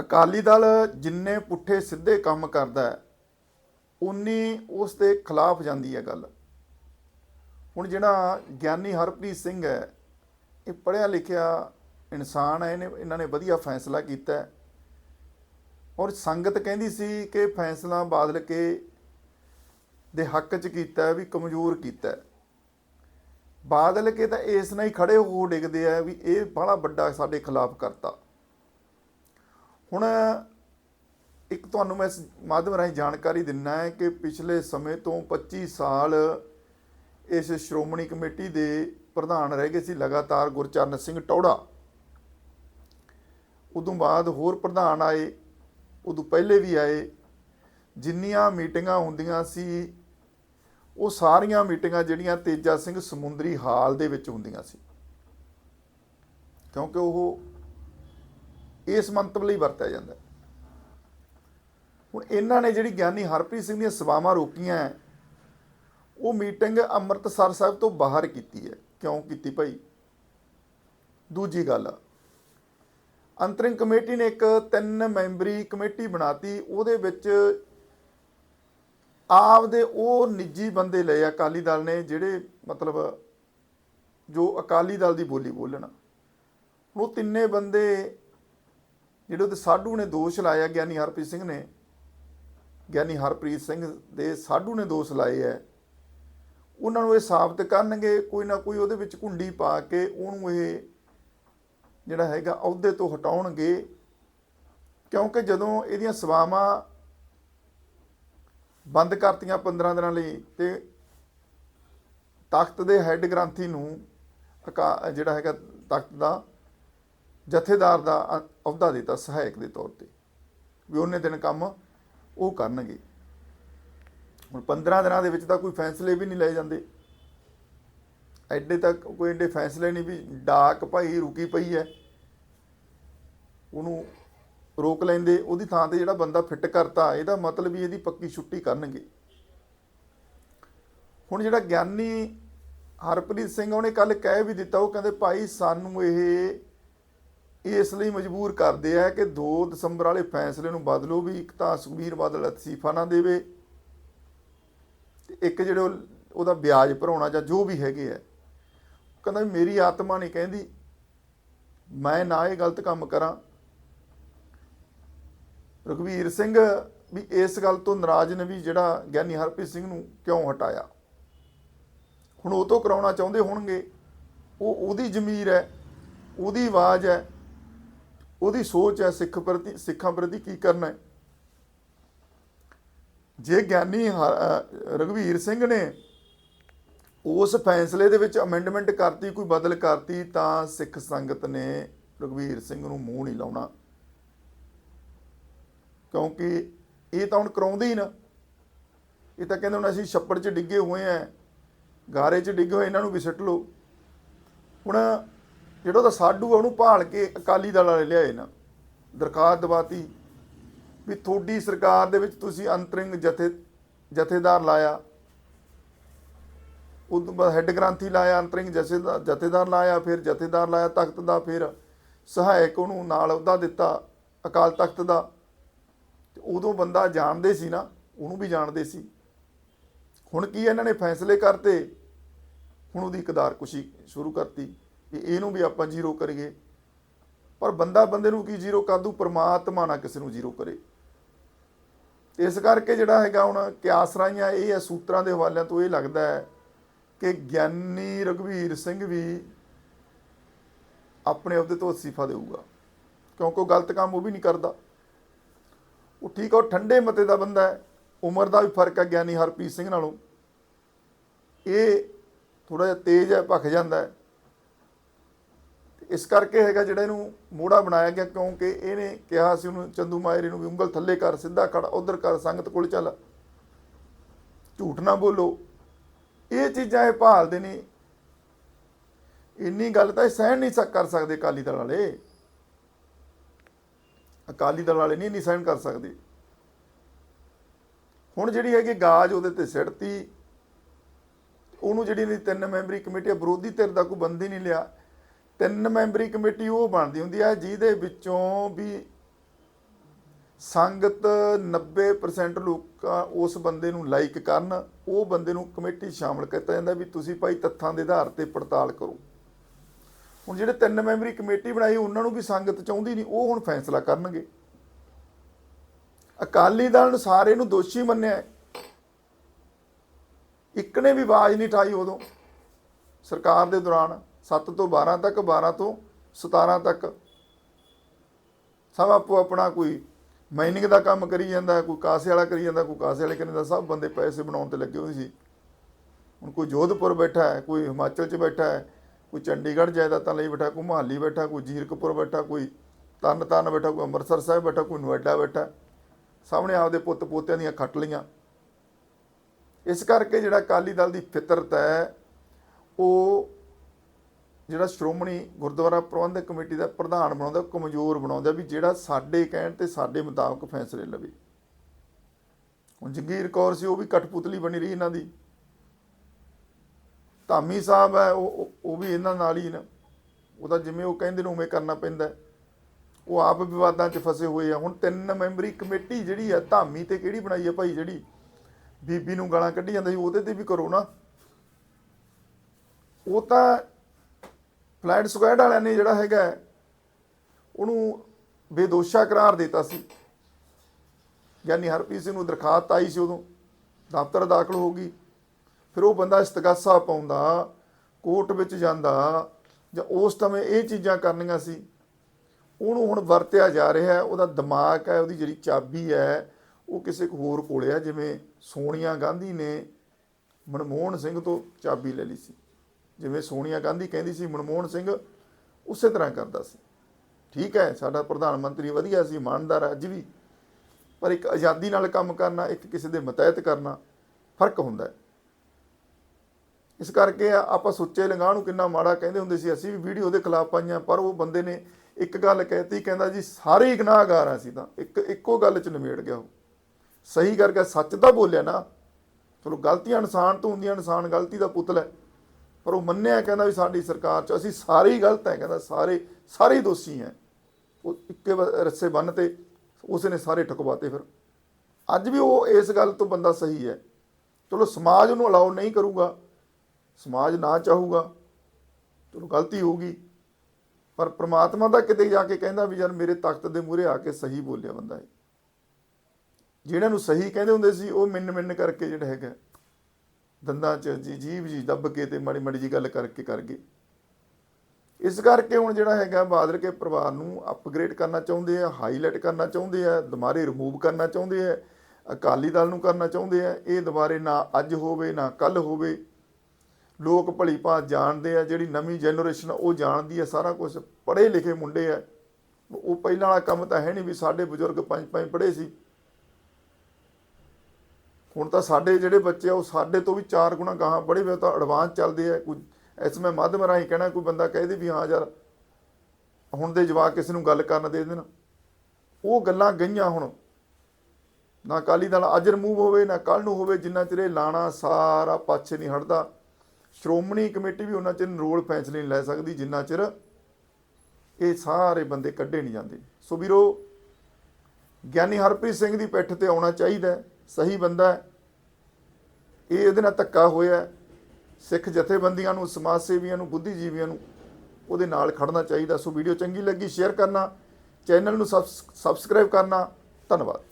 ਅਕਾਲੀ ਦਲ ਜਿੰਨੇ ਪੁੱਠੇ ਸਿੱਧੇ ਕੰਮ ਕਰਦਾ ਹੈ ਉਨੀ ਉਸ ਦੇ ਖਿਲਾਫ ਜਾਂਦੀ ਹੈ ਗੱਲ। ਹੁਣ ਜਿਹੜਾ ਗਿਆਨੀ ਹਰਪ੍ਰੀਤ ਸਿੰਘ ਹੈ, ਇਹ ਪੜ੍ਹਿਆ ਲਿਖਿਆ ਇਨਸਾਨ ਹੈ, ਇਹਨੇ, ਇਹਨਾਂ ਨੇ ਵਧੀਆ ਫੈਸਲਾ ਕੀਤਾ ਔਰ ਸੰਗਤ ਕਹਿੰਦੀ ਸੀ ਕਿ ਫੈਸਲਾ ਬਾਦਲ ਕੇ ਦੇ ਹੱਕ 'ਚ ਕੀਤਾ ਵੀ ਕਮਜ਼ੋਰ ਕੀਤਾ ਬਾਦਲ ਕੇ ਤਾਂ ਇਸ ਨਾਲ ਹੀ ਖੜੇ ਹੋ ਡਿੱਗਦੇ ਆ ਵੀ ਇਹ ਬੜਾ ਵੱਡਾ ਸਾਡੇ ਖਿਲਾਫ ਕਰਤਾ। ਹੁਣ ਇੱਕ ਤੁਹਾਨੂੰ ਮੈਂ ਇਸ ਮਾਧਿਅਮ ਰਾਹੀਂ ਜਾਣਕਾਰੀ ਦਿੰਨਾ ਹੈ ਕਿ ਪਿਛਲੇ ਸਮੇਂ ਤੋਂ 25 ਸਾਲ ਇਸ ਸ਼੍ਰੋਮਣੀ ਕਮੇਟੀ ਦੇ ਪ੍ਰਧਾਨ ਰਹਿ ਗਏ ਸੀ ਲਗਾਤਾਰ ਗੁਰਚਰਨ ਸਿੰਘ ਟੌੜਾ। ਉਦੋਂ ਬਾਅਦ ਹੋਰ ਪ੍ਰਧਾਨ ਆਏ, ਉਦੋਂ ਪਹਿਲੇ ਵੀ ਆਏ। ਜਿੰਨੀਆਂ ਮੀਟਿੰਗਾਂ ਹੁੰਦੀਆਂ ਸੀ, ਉਹ ਸਾਰੀਆਂ ਮੀਟਿੰਗਾਂ ਜਿਹੜੀਆਂ ਤੇਜਾ ਸਿੰਘ ਸਮੁੰਦਰੀ ਹਾਲ ਦੇ ਵਿੱਚ ਹੁੰਦੀਆਂ ਸੀ। ਕਿਉਂਕਿ ਉਹ ਇਸ ਮੰਤਵ ਲਈ ਵਰਤਿਆ ਜਾਂਦਾ ਹੁਣ ਇਹਨਾਂ ਨੇ ਜਿਹੜੀ ਗਿਆਨੀ ਹਰਪ੍ਰੀਤ ਸਿੰਘ ਦੀਆਂ ਸਭਾਵਾਂ ਰੋਕੀਆਂ ਉਹ ਮੀਟਿੰਗ ਅੰਮ੍ਰਿਤਸਰ ਸਾਹਿਬ ਤੋਂ ਬਾਹਰ ਕੀਤੀ ਹੈ। ਕਿਉਂ ਕੀਤੀ ਭਾਈ? ਦੂਜੀ ਗੱਲ, ਅੰਤਰਿੰਗ ਕਮੇਟੀ ਨੇ ਇੱਕ ਤਿੰਨ ਮੈਂਬਰੀ ਕਮੇਟੀ ਬਣਾਤੀ, ਉਹਦੇ ਵਿੱਚ ਆਪ ਦੇ ਉਹ ਨਿੱਜੀ ਬੰਦੇ ਲਏ, ਅਕਾਲੀ ਦਲ ਨੇ, ਜਿਹੜੇ ਮਤਲਬ ਜੋ ਅਕਾਲੀ ਦਲ ਦੀ ਬੋਲੀ ਬੋਲਣ। ਉਹ ਤਿੰਨੇ ਬੰਦੇ ਜਿਹੜੇ ਉਹਦੇ ਸਾਧੂ ਨੇ ਦੋਸ਼ ਲਾਇਆ, ਗਿਆਨੀ ਹਰਪ੍ਰੀਤ ਸਿੰਘ ਨੇ। ਗਿਆਨੀ ਹਰਪ੍ਰੀਤ ਸਿੰਘ ਦੇ ਸਾਧੂ ਨੇ ਦੋਸ਼ ਲਾਏ ਐ। ਉਹਨਾਂ ਨੂੰ ਇਹ ਸਾਬਤ ਕਰਨਗੇ, ਕੋਈ ਨਾ ਕੋਈ ਉਹਦੇ ਵਿੱਚ ਕੁੰਡੀ ਪਾ ਕੇ ਉਹਨੂੰ ਇਹ ਜਿਹੜਾ ਹੈਗਾ ਅਹੁਦੇ ਤੋਂ ਹਟਾਉਣਗੇ। ਕਿਉਂਕਿ ਜਦੋਂ ਇਹਦੀਆਂ ਸਵਾਵਾਂ ਬੰਦ ਕਰਤੀਆਂ 15 ਦਿਨਾਂ ਲਈ ਤੇ ਤਖਤ ਦੇ ਹੈੱਡ ਗ੍ਰੰਥੀ ਨੂੰ ਅਕਾ- ਜਿਹੜਾ ਹੈਗਾ ਤਖਤ ਦਾ ਜਥੇਦਾਰ ਦਾ ਅ- ਅਹੁਦਾ ਦਿੱਤਾ ਸਹਾਇਕ ਦੇ ਤੌਰ ਤੇ ਵੀ ਉਹਨੇ ਦਿਨ ਕੰਮ ਉਹ ਕਰਨਗੇ। ਹੁਣ 15 ਦਿਨਾਂ ਦੇ ਵਿੱਚ ਤਾਂ ਕੋਈ ਫੈਸਲੇ ਵੀ ਨਹੀਂ ਲਏ ਜਾਂਦੇ। ਐਡੇ ਤੱਕ ਕੋਈ ਐਡੇ ਫੈਸਲੇ ਨਹੀਂ ਵੀ ਡਾਕ ਭਾਈ ਰੁਕੀ ਪਈ ਹੈ। ਉਹਨੂੰ ਰੋਕ ਲੈਂਦੇ, ਉਹਦੀ ਥਾਂ ਤੇ ਜਿਹੜਾ ਬੰਦਾ ਫਿੱਟ ਕਰਤਾ, ਇਹਦਾ ਮਤਲਬ ਵੀ ਇਹਦੀ ਪੱਕੀ ਛੁੱਟੀ ਕਰਨਗੇ। ਹੁਣ ਜਿਹੜਾ ਗਿਆਨੀ ਹਰਪ੍ਰੀਤ ਸਿੰਘ ਉਹਨੇ ਕੱਲ ਕਹਿ ਵੀ ਦਿੱਤਾ, ਉਹ ਕਹਿੰਦੇ, ਭਾਈ, ਸਾਨੂੰ ਇਹ ਇਸ ਲਈ ਮਜਬੂਰ ਕਰਦੇ ਆ ਕਿ 2 ਦਸੰਬਰ ਵਾਲੇ ਫੈਸਲੇ ਨੂੰ ਬਦਲੋ ਵੀ ਇੱਕ ਤਾਂ ਸੁਖਬੀਰ ਬਾਦਲ ਅਸਤੀਫਾ ਨਾ ਦੇਵੇ ਤੇ ਇੱਕ ਜਿਹੜੇ ਉਹ- ਉਹਦਾ ਵਿਆਜ ਭਰਾਉਣਾ ਜਾਂ ਜੋ ਵੀ ਹੈਗੇ ਆ। ਕਹਿੰਦਾ ਮੇਰੀ ਆਤਮਾ ਨਹੀਂ ਕਹਿੰਦੀ, ਮੈਂ ਨਾ ਇਹ ਗਲਤ ਕੰਮ ਕਰਾਂ। ਰਘਵੀਰ ਸਿੰਘ ਵੀ ਇਸ ਗੱਲ ਤੋਂ ਨਾਰਾਜ਼ ਨੇ ਵੀ ਜਿਹੜਾ ਗਿਆਨੀ ਹਰਪ੍ਰੀਤ ਸਿੰਘ ਨੂੰ ਕਿਉਂ ਹਟਾਇਆ। ਹੁਣ ਉਹ ਤੋਂ ਕਰਾਉਣਾ ਚਾਹੁੰਦੇ ਹੋਣਗੇ। ਉਹ ਉਹਦੀ ਜ਼ਮੀਰ ਹੈ, ਉਹਦੀ ਆਵਾਜ਼ ਹੈ। ਉਹਦੀ ਸੋਚ ਹੈ, ਸਿੱਖ ਪ੍ਰਤੀ, ਸਿੱਖਾਂ ਪ੍ਰਤੀ ਕੀ ਕਰਨਾ ਹੈ? ਜੇ ਗਿਆਨੀ ਹ- ਰਘਵੀਰ ਸਿੰਘ ਨੇ ਉਸ ਫੈਸਲੇ ਦੇ ਵਿੱਚ ਅਮੈਂਡਮੈਂਟ ਕਰਤੀ, ਕੋਈ ਬਦਲ ਕਰਤੀ, ਤਾਂ ਸਿੱਖ ਸੰਗਤ ਨੇ ਰਘਵੀਰ ਸਿੰਘ ਨੂੰ ਮੂੰਹ ਨਹੀਂ ਲਾਉਣਾ। ਕਿਉਂਕਿ ਇਹ ਤਾਂ ਹੁਣ ਕਰਾਉਂਦੇ ਹੀ ਨਾ। ਇਹ ਤਾਂ ਕਹਿੰਦੇ ਹੁਣ ਅਸੀਂ ਛੱਪੜ 'ਚ ਡਿੱਗੇ ਹੋਏ ਆ ਗਾਰੇ 'ਚ ਡਿੱਗੇ ਹੋਏ, ਇਹਨਾਂ ਨੂੰ ਵੀ ਸਿੱਟ ਲਓ। ਹੁਣ ਜਿਹੜਾ ਉਹਦਾ ਸਾਡੂ ਆ, ਉਹਨੂੰ ਭਾਲ ਕੇ ਅਕਾਲੀ ਦਲ ਵਾਲੇ ਲਿਆਏ ਨਾ। ਦਰਖਾਸਤ ਦਵਾਤੀ ਵੀ ਤੁਹਾਡੀ ਸਰਕਾਰ ਦੇ ਵਿੱਚ ਤੁਸੀਂ ਅੰਤਰਿੰਗ ਜਥੇ, ਜਥੇਦਾਰ ਲਾਇਆ। ਉਦੋਂ ਬਾਅਦ ਹੈੱਡ ਗ੍ਰੰਥੀ ਲਾਇਆ, ਅੰਤਰਿੰਗ ਜਥੇਦਾਰ ਜਥੇਦਾਰ ਲਾਇਆ, ਫਿਰ ਜਥੇਦਾਰ ਲਾਇਆ, ਤਖਤ ਦਾ, ਫਿਰ ਸਹਾਇਕ ਉਹਨੂੰ ਨਾਲ ਅਹੁਦਾ ਦਿੱਤਾ, ਅਕਾਲ ਤਖਤ ਦਾ। ਤੇ ਉਦੋਂ ਬੰਦਾ ਜਾਣਦੇ ਸੀ ਨਾ, ਉਹਨੂੰ ਵੀ ਜਾਣਦੇ ਸੀ। ਹੁਣ ਕੀ ਇਹਨਾਂ ਨੇ ਫੈਸਲੇ ਕਰਤੇ? ਹੁਣ ਉਹਦੀ ਕਦਾਰ ਕੁਸ਼ੀ ਸ਼ੁਰੂ ਕਰਤੀ। ਵੀ ਇਹਨੂੰ ਵੀ ਆਪਾਂ ਜ਼ੀਰੋ ਕਰੀਏ। ਪਰ ਬੰਦਾ ਬੰਦੇ ਨੂੰ ਕੀ ਜ਼ੀਰੋ ਕਰ ਦੂ? ਪ੍ਰਮਾਤਮਾ ਨਾ ਕਿਸੇ ਨੂੰ ਜ਼ੀਰੋ ਕਰੇ। ਇਸ ਕਰਕੇ ਜਿਹੜਾ ਹੈਗਾ ਹੁਣ ਕਿਆਸ ਰਾਈਆਂ ਇਹ ਹੈ ਸੂਤਰਾਂ ਦੇ ਹਵਾਲਿਆਂ ਤੋਂ ਇਹ ਲੱਗਦਾ ਹੈ ਕਿ ਗਿਆਨੀ ਰਘਵੀਰ ਸਿੰਘ ਵੀ ਆਪਣੇ ਅਹੁਦੇ ਤੋਂ ਅਸਤੀਫਾ ਦੇਊਗਾ। ਕਿਉਂਕਿ ਉਹ ਗਲਤ ਕੰਮ ਉਹ ਵੀ ਨਹੀਂ ਕਰਦਾ। ਉਹ ਠੀਕ ਉਹ ਠੰਡੇ ਮਤੇ ਦਾ ਬੰਦਾ ਹੈ। ਉਮਰ ਦਾ ਵੀ ਫ਼ਰਕ ਹੈ ਗਿਆਨੀ ਹਰਪ੍ਰੀਤ ਸਿੰਘ ਨਾਲੋਂ। ਇਹ ਥੋੜਾ ਜਿਹਾ ਤੇਜ਼ ਹੈ, ਭਖ ਜਾਂਦਾ ਹੈ। ਇਸ ਕਰਕੇ ਹੈਗਾ ਜਿਹੜਾ ਇਹਨੂੰ ਮੋੜਾ ਬਣਾਇਆ ਗਿਆ ਕਿਉਂਕਿ ਇਹਨੇ ਕਿਹਾ ਸੀ ਉਹਨੂੰ ਚੰਦੂ ਮਾਇਰੇ ਨੂੰ ਵੀ ਉਂਗਲ ਥੱਲੇ ਕਰ ਸਿੱਧਾ ਖੜ ਉਧਰ ਕਰ ਸੰਗਤ ਕੋਲ ਚੱਲ। ਝੂਠ ਨਾ ਬੋਲੋ। ਇਹ ਚੀਜ਼ਾਂ ਇਹ ਭਾਲਦੇ ਨੇ। ਇੰਨੀ ਗੱਲ ਤਾਂ ਇਹ ਸਹਿਣ ਨਹੀਂ ਸਕ ਕਰ ਸਕਦੇ ਅਕਾਲੀ ਦਲ ਵਾਲੇ। ਅਕਾਲੀ ਦਲ ਵਾਲੇ ਨਹੀਂ ਨਹੀਂ ਸਹਿਣ ਕਰ ਸਕਦੇ। ਹੁਣ ਜਿਹੜੀ ਹੈਗੀ ਗਾਜ ਉਹਦੇ ਤੇ ਸਿੱਟਤੀ ਉਹਨੂੰ ਜਿਹੜੀ ਤਿੰਨ ਮੈਂਬਰੀ ਕਮੇਟੀ ਆ, ਵਿਰੋਧੀ ਧਿਰ ਦਾ ਕੋਈ ਬੰਦੀ ਨਹੀਂ ਲਿਆ। ਤਿੰਨ ਮੈਂਬਰੀ ਕਮੇਟੀ ਉਹ ਬਣਦੀ ਹੁੰਦੀ ਹੈ ਜਿਹਦੇ ਵਿੱਚੋਂ ਵੀ ਸੰਗਤ 90% ਲੋਕਾਂ ਉਸ ਬੰਦੇ ਨੂੰ ਲਾਈਕ ਕਰਨ, ਉਹ ਬੰਦੇ ਨੂੰ ਕਮੇਟੀ 'ਚ ਸ਼ਾਮਲ ਕੀਤਾ ਜਾਂਦਾ ਵੀ ਤੁਸੀਂ ਭਾਈ ਤੱਥਾਂ ਦੇ ਆਧਾਰ ਤੇ ਪੜਤਾਲ ਕਰੋ। ਹੁਣ ਜਿਹੜੇ ਤਿੰਨ ਮੈਂਬਰੀ ਕਮੇਟੀ ਬਣਾਈ, ਉਹਨਾਂ ਨੂੰ ਵੀ ਸੰਗਤ ਚਾਹੁੰਦੀ ਨਹੀਂ, ਉਹ ਹੁਣ ਫੈਸਲਾ ਕਰਨਗੇ। ਅਕਾਲੀ ਦਲ ਨੇ ਸਾਰੇ ਨੂੰ ਦੋਸ਼ੀ ਮੰਨਿਆ ਇੱਕ ਨੇ ਵੀ ਆਵਾਜ਼ ਨਹੀਂ ਠਾਈ ਉਦੋਂ, ਸਰਕਾਰ ਦੇ ਦੌਰਾਨ। 7 ਤੋਂ 12 ਤੱਕ 12 ਤੋਂ 17 ਤੱਕ। ਸਭ ਆਪੋ ਆਪਣਾ ਕੋਈ ਮਾਈਨਿੰਗ ਦਾ ਕੰਮ ਕਰੀ ਜਾਂਦਾ, ਕੋਈ ਕਾਸੇ ਵਾਲਾ ਕਰੀ ਜਾਂਦਾ, ਕੋਈ ਕਾਸੇ ਵਾਲੇ ਕਰੀ ਜਾਂਦਾ ਸਭ ਬੰਦੇ ਪੈਸੇ ਬਣਾਉਣ ਤੇ ਲੱਗੇ ਹੋਏ ਸੀ। ਹੁਣ ਕੋਈ ਜੋਧਪੁਰ ਬੈਠਾ ਹੈ, ਕੋਈ ਹਿਮਾਚਲ 'ਚ ਬੈਠਾ ਹੈ, ਕੋਈ ਚੰਡੀਗੜ੍ਹ ਜਾਇਦਾਦਾਂ ਲਈ ਬੈਠਾ, ਕੋਈ ਮੁਹਾਲੀ ਬੈਠਾ, ਕੋਈ ਜੀਰਕਪੁਰ ਬੈਠਾ, ਕੋਈ ਤਰਨ ਤਾਰਨ ਬੈਠਾ, ਕੋਈ ਅੰਮ੍ਰਿਤਸਰ ਸਾਹਿਬ ਬੈਠਾ, ਕੋਈ ਨੋਇਡਾ ਬੈਠਾ। ਸਾਹਮਣੇ ਆਪਦੇ ਪੁੱਤ ਪੋਤਿਆਂ ਦੀਆਂ ਖੱਟ ਲਈਆਂ। ਇਸ ਕਰਕੇ ਜਿਹੜਾ ਅਕਾਲੀ ਦਲ ਦੀ ਫਿਤਰਤ ਹੈ, ਉਹ ਜਿਹੜਾ ਸ਼੍ਰੋਮਣੀ ਗੁਰਦੁਆਰਾ ਪ੍ਰਬੰਧਕ ਕਮੇਟੀ ਦਾ ਪ੍ਰਧਾਨ ਬਣਾਉਂਦਾ, ਉਹ ਕਮਜ਼ੋਰ ਬਣਾਉਂਦਾ ਵੀ ਜਿਹੜਾ ਸਾਡੇ ਕਹਿਣ ਤੇ ਸਾਡੇ ਮੁਤਾਬਕ ਫੈਸਲੇ ਲਵੇ। ਹੁਣ ਜਗੀਰ ਕੌਰ ਸੀ, ਉਹ ਵੀ ਕਠਪੁਤਲੀ ਬਣੀ ਰਹੀ ਇਹਨਾਂ ਦੀ। ਧਾਮੀ ਸਾਹਿਬ ਹੈ, ਉਹ ਉਹ- ਵੀ ਇਹਨਾਂ ਨਾਲ ਹੀ ਨਾ। ਉਹਦਾ ਜਿਵੇਂ ਉਹ ਕਹਿੰਦੇ ਨੇ, ਉਵੇਂ ਕਰਨਾ ਪੈਂਦਾ ਉਹ ਆਪ ਵਿਵਾਦਾਂ 'ਚ ਫਸੇ ਹੋਏ ਆ। ਹੁਣ ਤਿੰਨ ਮੈਂਬਰੀ ਕਮੇਟੀ ਜਿਹੜੀ ਆ, ਧਾਮੀ ਤੇ ਕਿਹੜੀ ਬਣਾਈ ਆ ਭਾਈ ਜਿਹੜੀ? ਬੀਬੀ ਨੂੰ ਗਾਲਾਂ ਕੱਢੀ ਜਾਂਦਾ ਸੀ, ਉਹਦੇ ਤੇ ਵੀ ਕਰੋ ਨਾ। ਉਹ ਤਾਂ ਫਲੈਟ ਸਕੁਐਡ ਵਾਲਿਆਂ ਨੇ ਜਿਹੜਾ ਹੈਗਾ ਉਹਨੂੰ ਬੇਦੋਸ਼ਾ ਕਰਾਰ ਦਿੱਤਾ ਸੀ। ਯਾਨੀ ਹਰਪ੍ਰੀਤ ਸਿੰਘ ਨੂੰ ਦਰਖਾਸਤ ਆਈ ਸੀ ਉਦੋਂ, ਦਫ਼ਤਰ ਦਾਖਲ ਹੋ ਗਈ। ਫਿਰ ਉਹ ਬੰਦਾ ਇਸਤਗਾਸਾ ਪਾਉਂਦਾ, ਕੋਰਟ ਵਿੱਚ ਜਾਂਦਾ, ਜਾਂ ਉਸ ਸਮੇਂ ਇਹ ਚੀਜ਼ਾਂ ਕਰਨੀਆਂ ਸੀ। ਉਹਨੂੰ ਹੁਣ ਵਰਤਿਆ ਜਾ ਰਿਹਾ ਹੈ, ਉਹਦਾ ਦਿਮਾਗ ਹੈ, ਉਹਦੀ ਜਿਹੜੀ ਚਾਬੀ ਹੈ, ਉਹ ਕਿਸੇ ਕੁ ਹੋਰ ਕੋਲੇ ਹੈ ਜਿਵੇਂ ਸੋਨੀਆ ਗਾਂਧੀ ਨੇ ਮਨਮੋਹਨ ਸਿੰਘ ਤੋਂ ਚਾਬੀ ਲੈ ਲਈ ਸੀ। ਜਿਵੇਂ ਸੋਨੀਆ ਗਾਂਧੀ ਕਹਿੰਦੀ ਸੀ, ਮਨਮੋਹਨ ਸਿੰਘ ਉਸੇ ਤਰ੍ਹਾਂ ਕਰਦਾ ਸੀ। ਠੀਕ ਹੈ, ਸਾਡਾ ਪ੍ਰਧਾਨ ਮੰਤਰੀ ਵਧੀਆ ਸੀ, ਇਮਾਨਦਾਰ ਅੱਜ ਵੀ। ਪਰ ਇੱਕ ਆਜ਼ਾਦੀ ਨਾਲ ਕੰਮ ਕਰਨਾ, ਇੱਕ ਕਿਸੇ ਦੇ ਮਤਹਿਤ ਕਰਨਾ ਫ਼ਰਕ ਹੁੰਦਾ ਹੈ। ਇਸ ਕਰਕੇ ਆਪਾਂ ਸੁੱਚੇ ਲੰਗਾਹ ਨੂੰ ਕਿੰਨਾ ਮਾੜਾ ਕਹਿੰਦੇ ਹੁੰਦੇ ਸੀ। ਅਸੀਂ ਵੀ ਵੀਡੀਓ ਦੇ ਖਿਲਾਫ ਪਾਈਆਂ, ਪਰ ਉਹ ਬੰਦੇ ਨੇ ਇੱਕ ਗੱਲ ਕਹਿਤੀ, ਕਹਿੰਦਾ ਜੀ, ਸਾਰੇ ਹੀ ਗੁਨਾਹਗਾਰ ਆ ਸੀ ਤਾਂ। ਇੱਕ, ਇੱਕੋ ਗੱਲ ਚ ਨਿਮੇੜ ਗਿਆ ਉਹ। ਸਹੀ ਕਰਕੇ ਸੱਚ ਤਾਂ ਬੋਲਿਆ ਨਾ। ਚਲੋ ਗਲਤੀਆਂ ਇਨਸਾਨ ਤੋਂ ਹੁੰਦੀਆਂ, ਇਨਸਾਨ ਗਲਤੀ ਦਾ ਪੁਤਲ ਹੈ। ਪਰ ਉਹ ਮੰਨਿਆ, ਕਹਿੰਦਾ ਵੀ ਸਾਡੀ ਸਰਕਾਰ ਚ ਅਸੀਂ ਸਾਰੇ ਹੀ ਗਲਤ ਹੈ, ਕਹਿੰਦਾ ਸਾਰੇ ਸਾਰੇ ਹੀ ਦੋਸ਼ੀ ਹੈ। ਉਹ ਇੱਕੇ ਵਾ- ਰੱਸੇ ਬੰਨ ਤੇ ਉਸ ਨੇ ਸਾਰੇ ਠੁਕਵਾਤੇ ਫਿਰ। ਅੱਜ ਵੀ ਉਹ ਇਸ ਗੱਲ ਤੋਂ ਬੰਦਾ ਸਹੀ ਹੈ। ਚਲੋ ਸਮਾਜ ਉਹਨੂੰ ਅਲਾਉ ਨਹੀਂ ਕਰੂਗਾ। ਸਮਾਜ ਨਾ ਚਾਹੂਗਾ। ਚਲੋ ਗਲਤੀ ਹੋਊਗੀ ਪਰ ਪ੍ਰਮਾਤਮਾ ਦਾ ਕਿਤੇ ਜਾ ਕੇ ਕਹਿੰਦਾ ਵੀ ਯਾਰ ਮੇਰੇ ਤਖਤ ਦੇ ਮੂਹਰੇ ਆ ਕੇ ਸਹੀ ਬੋਲਿਆ ਬੰਦਾ ਹੈ। ਜਿਹਨਾਂ ਨੂੰ ਸਹੀ ਕਹਿੰਦੇ ਹੁੰਦੇ ਸੀ, ਉਹ ਮਿੰਨ ਮਿੰਨ ਕਰਕੇ ਜਿਹੜਾ ਹੈਗਾ। ਦੰਦਾਂ 'ਚ ਜੀ ਜੀਭ ਜੀ ਦੱਬ ਕੇ ਤੇ ਮਾੜੀ ਮਾੜੀ ਜੀ ਗੱਲ ਕਰਕੇ ਕਰ ਗਏ। ਇਸ ਕਰਕੇ ਹੁਣ ਜਿਹੜਾ ਹੈਗਾ ਬਾਦਲ ਕੇ ਪਰਿਵਾਰ ਨੂੰ ਅਪਗ੍ਰੇਡ ਕਰਨਾ ਚਾਹੁੰਦੇ ਆ ਹਾਈਲਾਈਟ ਕਰਨਾ ਚਾਹੁੰਦੇ ਆ, ਦੁਬਾਰੇ ਰਿਮੂਵ ਕਰਨਾ ਚਾਹੁੰਦੇ ਆ, ਅਕਾਲੀ ਦਲ ਨੂੰ ਕਰਨਾ ਚਾਹੁੰਦੇ ਆ, ਇਹ ਦੁਬਾਰੇ ਨਾ ਅੱਜ ਹੋਵੇ, ਨਾ ਕੱਲ ਹੋਵੇ। ਲੋਕ ਭਲੀ ਭਾਂਤ ਜਾਣਦੇ ਆ, ਜਿਹੜੀ ਨਵੀਂ ਜਨਰੇਸ਼ਨ ਉਹ ਜਾਣਦੀ ਆ, ਸਾਰਾ ਕੁਝ ਪੜ੍ਹੇ ਲਿਖੇ ਮੁੰਡੇ ਆ। ਉਹ ਪਹਿਲਾਂ ਵਾਲਾ ਕੰਮ ਤਾਂ ਹੈ ਨਹੀਂ ਵੀ ਸਾਡੇ ਬਜ਼ੁਰਗ ਪੰਜ ਪੰਜ ਪੜ੍ਹੇ ਸੀ। ਹੁਣ ਤਾਂ ਸਾਡੇ ਜਿਹੜੇ ਬੱਚੇ ਆ, ਉਹ ਸਾਡੇ ਤੋਂ ਵੀ ਚਾਰ ਗੁਣਾ ਗਾਹਾਂ, ਬੜੇ ਹੋਏ ਤਾਂ ਐਡਵਾਂਸ ਚੱਲਦੇ ਆ। ਕੋਈ ਇਸ ਮੈਂ ਮਾਧਿਅਮ ਰਾਹੀਂ ਕਹਿਣਾ, ਕੋਈ ਬੰਦਾ ਕਹਦੇ ਵੀ ਹਾਂ ਯਾਰ, ਹੁਣ ਦੇ ਜਵਾਕ ਕਿਸੇ ਨੂੰ ਗੱਲ ਕਰਨ ਦੇ ਦੇਣ। ਉਹ ਗੱਲਾਂ ਗਈਆਂ ਹੁਣ। ਨਾ ਅਕਾਲੀ ਦਲ ਅੱਜ ਰਿਮੂਵ ਹੋਵੇ, ਨਾ ਕੱਲ ਨੂੰ ਹੋਵੇ, ਜਿੰਨਾ ਚਿਰ ਇਹ ਲਾਣਾ ਸਾਰਾ ਪਾਛੇ ਨਹੀਂ ਹਟਦਾ। ਸ਼੍ਰੋਮਣੀ ਕਮੇਟੀ ਵੀ ਉਹਨਾਂ ਚਿਰ ਨਰੋਲ ਫੈਸਲੇ ਨਹੀਂ ਲੈ ਸਕਦੀ, ਜਿੰਨਾ ਚਿਰ ਇਹ ਸਾਰੇ ਬੰਦੇ ਕੱਢੇ ਨਹੀਂ ਜਾਂਦੇ। ਸੋ ਵੀਰੋ, ਗਿਆਨੀ ਹਰਪ੍ਰੀਤ ਸਿੰਘ ਦੀ ਪਿੱਠ ਤੇ ਆਉਣਾ ਚਾਹੀਦਾ ਸਹੀ ਬੰਦਾ ਹੈ। ਇਹ ਇਹਦੇ ਨਾਲ ਧੱਕਾ ਹੋਇਆ ਸਿੱਖ ਜਥੇਬੰਦੀਆਂ ਨੂੰ, ਸਮਾਜ ਸੇਵੀਆਂ ਨੂੰ, ਬੁੱਧੀਜੀਵੀਆਂ ਨੂੰ ਉਹਦੇ ਨਾਲ ਖੜਨਾ ਚਾਹੀਦਾ। ਸੋ ਵੀਡੀਓ ਚੰਗੀ ਲੱਗੀ, ਸ਼ੇਅਰ ਕਰਨਾ, ਚੈਨਲ ਨੂੰ ਸਬਸ- ਸਬਸਕ੍ਰਾਈਬ ਕਰਨਾ। ਧੰਨਵਾਦ।